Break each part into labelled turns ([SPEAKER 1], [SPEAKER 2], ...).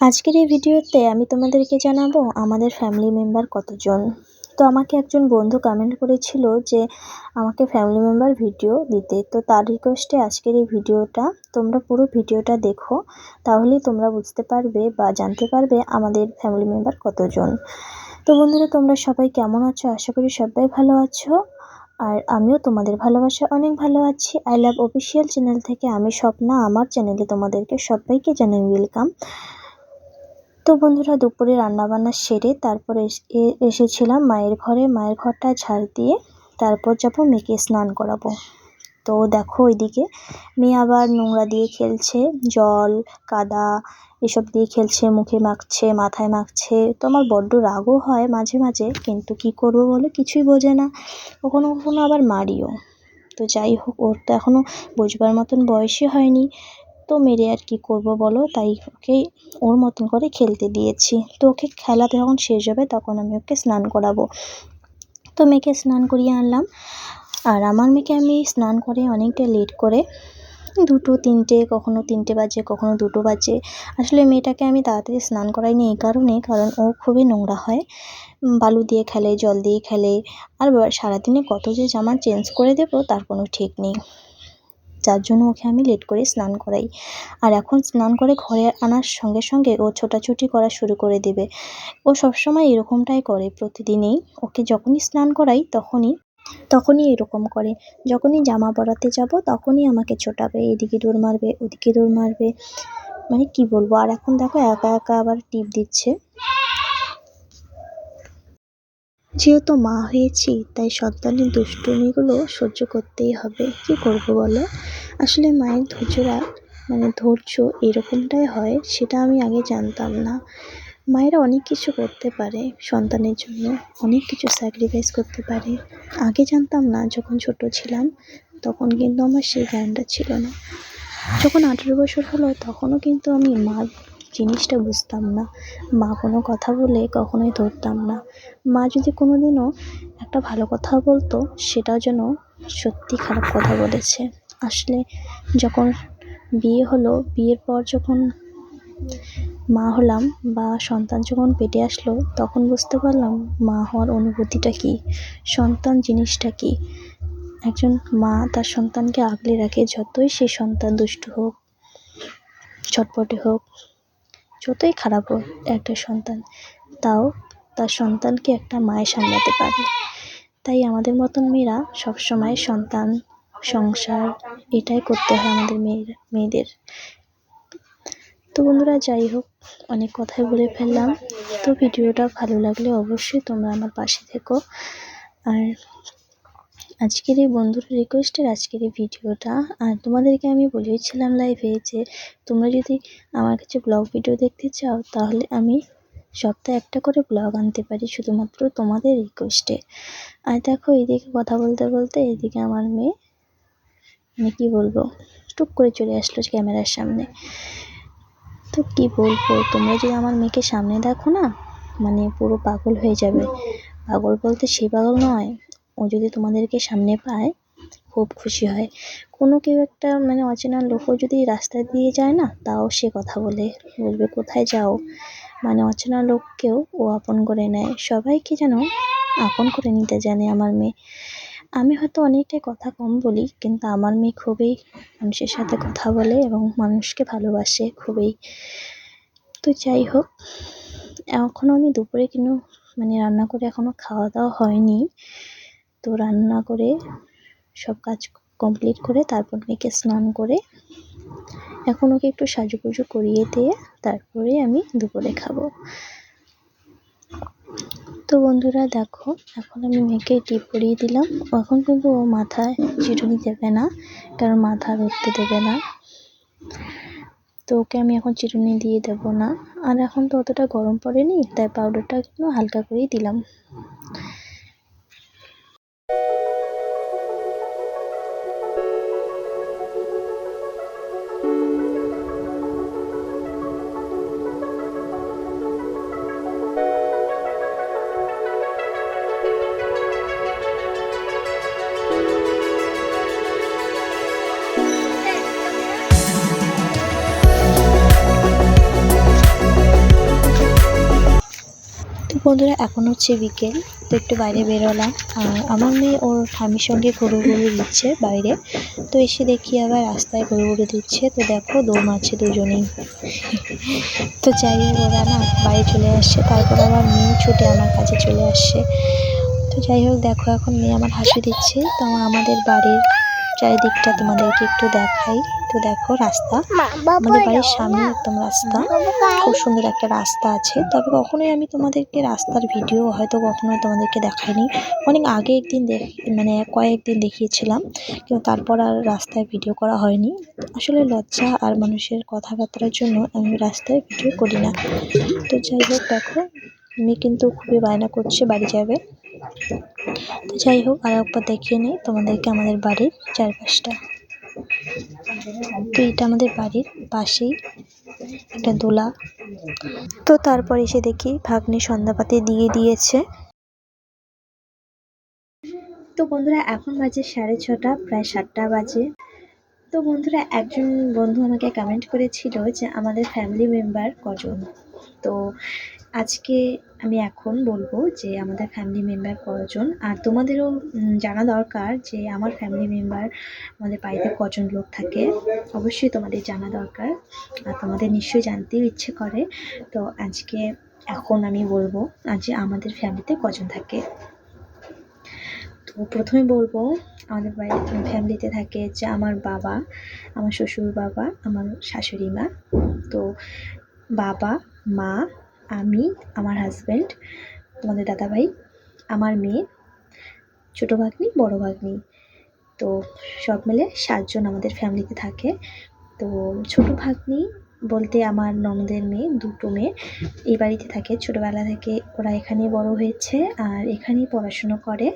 [SPEAKER 1] আজকের এই ভিডিওতে আমি তোমাদেরকে জানাব আমাদের ফ্যামিলি মেম্বার কতজন। তো আমাকে একজন বন্ধু কমেন্ট করেছিল যে আমাকে ফ্যামিলি মেম্বার ভিডিও দিতে। তো তার রিকোয়েস্টে আজকের এই ভিডিওটা, তোমরা পুরো ভিডিওটা দেখো তাহলেই তোমরা বুঝতে পারবে বা জানতে পারবে আমাদের ফ্যামিলি মেম্বার কতজন। তো বন্ধুরা, তোমরা সবাই কেমন আছো? আশা করি সবাই ভালো আছো। আর আমিও তোমাদের ভালোবাসা অনেক ভালো আছি। আই লাভ অফিসিয়াল চ্যানেল থেকে আমি স্বপ্না। আমার চ্যানেলে তোমাদেরকে সবাইকে জানাই ওয়েলকাম তো বন্ধুরা, দুপুরে রান্নাবান্না সেরে তারপর এসেছিলাম মায়ের ঘরে। মায়ের ঘরটা ঝাড় দিয়ে তারপর যাব মেয়েকে স্নান করাবো। তো দেখো ওইদিকে মেয়ে আবার নোংরা দিয়ে খেলছে, জল, কাদা এসব দিয়ে খেলছে, মুখে মাখছে, মাথায় মাখছে। তো আমার বড্ড রাগও হয় মাঝে মাঝে, কিন্তু কি করব বলো? কিছুই বোঝে না। কখনো কখনো আবার মারিও। তো যাই হোক, ওর তো এখনও বোঝবার মতন বয়সই হয়নি। তো মেরে আর কি করব বলো? তাই ওকে ওর মতন করে খেলতে দিয়েছি। তো ওকে খেলাতে যখন শেষ হবে তখন আমি ওকে স্নান করাবো। তো মেয়েকে স্নান করিয়ে আনলাম। আর আমার মেয়েকে আমি স্নান করে অনেকটা লেট করে, দুটো, তিনটে, কখনো তিনটে বাজে, কখনো দুটো বাজে। আসলে মেয়েটাকে আমি তাড়াতাড়ি স্নান করাইনি এই কারণে, কারণ ও খুবই নোংরা হয়। বালু দিয়ে খেলে, জল দিয়ে খেলে। আর সারাদিনে কত যে জামা চেঞ্জ করে দেবো, তার কোনো ঠিক নেই। যার জন্য ওকে আমি লেট করে স্নান করাই। আর এখন স্নান করে ঘরে আনার সঙ্গে সঙ্গে ও ছোটাছুটি করা শুরু করে দেবে। ও সবসময় এরকমটাই করে প্রতিদিনই। ওকে যখনই স্নান করাই তখনই তখনই এরকম করে। যখনই জামা পরাতে যাব তখনই আমাকে ছোটাবে। এদিকে দৌড় মারবে, ওদিকে দৌড় মারবে। মানে কি বলব? আর এখন দেখো একা একা আবার টিপ দিচ্ছে। যেহেতু মা হয়েছি, তাই সন্তানের দুষ্টুমিগুলো সহ্য করতেই হবে। কী করব বলো? আসলে মায়ের ধৈর্যরা মানে ধৈর্য এরকমটাই হয়, সেটা আমি আগে জানতাম না। মায়েরা অনেক কিছু করতে পারে সন্তানের জন্য, অনেক কিছু স্যাক্রিফাইস করতে পারে। আগে জানতাম না, যখন ছোট ছিলাম, তখন কিন্তু আমার সেই জ্ঞানটা ছিল না। যখন আঠেরো বছর হলো, তখনও কিন্তু আমি মা জিনিসটা বুঝতাম না। মা কোনো কথা বলে কখনোই ধরতাম না। মা যদি কোনো দিনও একটা ভালো কথা বলতো, সেটাও যেন সত্যি খারাপ কথা বলেছে। আসলে যখন বিয়ে হলো, বিয়ের পর যখন মা হলাম বা সন্তান যখন পেটে আসলো, তখন বুঝতে পারলাম মা হওয়ার অনুভূতিটা কী, সন্তান জিনিসটা কী। একজন মা তার সন্তানকে আগলে রাখে যতই সে সন্তান দুষ্টু হোক, ছটপটে হোক যতই খারাপ হোক, একটা সন্তান, তাও তার সন্তানকে একটা মায়ের সামলাতে পারে। তাই আমাদের মতন মেয়েরা সবসময় সন্তান, সংসার, এটাই করতে হয় আমাদের মেয়ের, মেয়েদের। তো বন্ধুরা, যাই হোক, অনেক কথাই বলে ফেললাম। তো ভিডিওটা ভালো লাগলে অবশ্যই তোমরা আমার পাশে থেকো। আর আজকের এই বন্ধুর রিকোয়েস্টের আজকের এই ভিডিওটা আর তোমাদেরকে আমি বলেছিলাম লাইভে যে তোমরা যদি আমার কাছে ব্লগ ভিডিও দেখতে চাও, তাহলে আমি সপ্তাহে একটা করে ব্লগ আনতে পারি শুধুমাত্র তোমাদের রিকোয়েস্টে আর দেখো এইদিকে কথা বলতে বলতে এদিকে আমার মেয়ে মানে কী বলব, টুক করে চলে আসলো ক্যামেরার সামনে। তো কী বলব, তোমরা যদি আমার মেয়েকে সামনে দেখো না মানে পুরো পাগল হয়ে যাবে। পাগল বলতে সে পাগল নয় ও যদি তোমাদেরকে সামনে পায়, খুব খুশি হয়। কোনো কেউ একটা মানে অচেনা লোকও যদি রাস্তা দিয়ে যায় না, তাও সে কথা বলে, বলবে, কোথায় যাও? মানে অচেনা লোককেও ও আপন করে নেয়। সবাইকে যেন আপন করে নিতে জানে আমার মেয়ে। আমি হয়তো অনেকটাই কথা কম বলি, কিন্তু আমার মেয়ে খুবই মানুষের সাথে কথা বলে এবং মানুষকে ভালোবাসে খুবই। তো যাই হোক এখনও আমি দুপুরে কিন্তু মানে রান্না করে এখনও খাওয়া দাওয়া হয়নি। তো রান্না করে সব কাজ কমপ্লিট করে তারপর মেয়েকে স্নান করে এখন ওকে একটু সাজুগুজু করিয়ে দিয়ে তারপরে আমি দুপুরে খাব। তো বন্ধুরা দেখো, এখন আমি মেয়েকে টিপ পরিয়ে দিলাম। এখন কিন্তু ও মাথায় চিরুনি দেবে না, কারণ মাথা ধরতে দেবে না। তো ওকে আমি এখন চিরুনি দিয়ে দেব না। আর এখন তো অতটা গরম পড়েনি, তাই পাউডারটা একটু হালকা করেই দিলাম। বন্ধুরা, এখন হচ্ছে বিকেল, তো একটু বাইরে বেরোলাম। আর আমার মেয়ে ওর স্বামীর সঙ্গে গরু গরু দিচ্ছে বাইরে, তো এসে দেখি আবার রাস্তায় গরু গরু দিচ্ছে। তো দেখো, দৌড় মারছে দুজনেই। তো যাই ওরা না বাড়ি চলে আসছে, তারপর আবার মেয়ে ছুটে আমার কাছে চলে আসছে। তো যাই হোক, দেখো, এখন মেয়ে আমার হাসি দিচ্ছে। তো আমাদের বাড়ির চারিদিকটা তোমাদেরকে একটু দেখাই। তো দেখো রাস্তা। আমাদের বাড়ির সামনে একদম রাস্তা। খুব সুন্দর একটা রাস্তা আছে। তবে কখনোই আমি তোমাদেরকে রাস্তার ভিডিও হয়তো কখনো তোমাদেরকে দেখাইনি। অনেক আগে একদিন দেখ মানে কয়েকদিন দেখিয়েছিলাম। কিন্তু তারপর আর রাস্তায় ভিডিও করা হয়নি। আসলে লজ্জা আর মানুষের কথাবার্তার জন্য আমি রাস্তায় ভিডিও করি না। তো যাই হোক দেখো মেয়ে কিন্তু খুবই বায়না করছে বাড়ি যাবে। যাই হোক, আর একবার দেখিয়ে নিই তোমাদেরকে আমাদের বাড়ির চারপাশটা। তো এটা আমাদের বাড়ির পাশেই একটা দোলা। তো তারপর এসে দেখি ভাগ্নে সন্ধ্যাপাতি দিয়ে দিয়েছে। তো বন্ধুরা, এখন বাজে সাড়ে ছটা, প্রায় সাতটা বাজে। তো বন্ধুরা, একজন বন্ধু আমাকে কমেন্ট করেছিল যে আমাদের ফ্যামিলি মেম্বার কজন? তো আজকে আমি এখন বলব যে আমাদের ফ্যামিলি মেম্বার কজন আর তোমাদেরও জানা দরকার যে আমার ফ্যামিলি মেম্বার আমাদের বাড়িতে কজন লোক থাকে। অবশ্যই তোমাদের জানা দরকার আর তোমাদের নিশ্চয়ই জানতেও ইচ্ছে করে। তো আজকে এখন আমি বলব যে আমাদের ফ্যামিলিতে কজন থাকে। তো প্রথমে বলব, আমাদের বাড়ির ফ্যামিলিতে থাকে যে আমার বাবা, আমার শ্বশুর বাবা, আমার শাশুড়ি মা। তো বাবা, মা আমি, আমার হাজব্যান্ড তোমাদের দাদাভাই, আমার মেয়ে, ছোটো ভাগ্নি, বড় ভাগ্নি। তো সব মিলে সাতজন আমাদের ফ্যামিলিতে থাকে। তো ছোটো ভাগ্নি বলতে আমার ননদের মেয়ে, দুটো মেয়ে এই বাড়িতে থাকে। ছোটোবেলা থেকে ওরা এখানেই বড় হয়েছে আর এখানেই পড়াশুনো করে।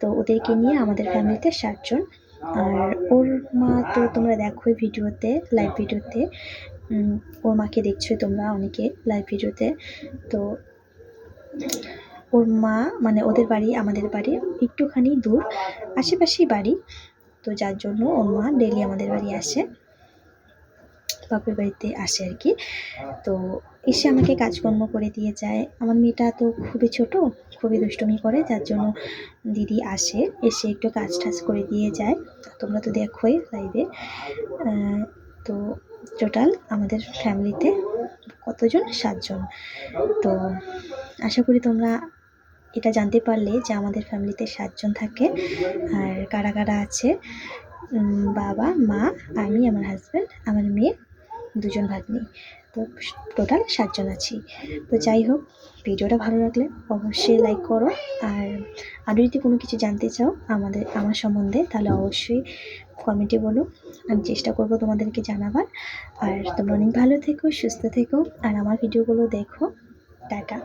[SPEAKER 1] তো ওদেরকে নিয়ে আমাদের ফ্যামিলিতে সাতজন। আর ওর মা তো তোমরা দেখোই ভিডিওতে লাইভ ভিডিওতে। ওর মাকে দেখছ তোমরা অনেকে লাইভ ভিডিওতে। তো ওর মা মানে ওদের বাড়ি, আমাদের বাড়ি একটুখানি দূর, আশেপাশেই বাড়ি। তো যার জন্য ওর মা ডেলি আমাদের বাড়ি আসে। বাপের বাড়িতে আসে আর কি। তো এসে আমাকে কাজকর্ম করে দিয়ে যায়। আমার মেয়েটা তো খুবই ছোট, খুবই দুষ্টুমি করে, যার জন্য দিদি আসে, এসে একটু কাজ টাজ করে দিয়ে যায়। তোমরা তো দেখোই লাইভে তো টোটাল আমাদের ফ্যামিলিতে কতজন? সাতজন। তো আশা করি তোমরা এটা জানতে পারলে যে আমাদের ফ্যামিলিতে সাতজন থাকে। আর কারা কারা আছে? বাবা, মা, আমি, আমার হাজব্যান্ড আমার মেয়ে, দুজন ভাগ্নি। টোটাল সাতজন আছি। তো যাই হোক, ভিডিওটা ভালো লাগলে অবশ্যই লাইক করো। আর আরও যদি কোনো কিছু জানতে চাও আমাদের, আমার সম্বন্ধে, তাহলে অবশ্যই কমেন্টে বলো। আমি চেষ্টা করব তোমাদেরকে জানাবার। আর তোমরা অনেক ভালো থেকো, সুস্থ থেকো। আর আমার ভিডিওগুলো দেখো। টাটা।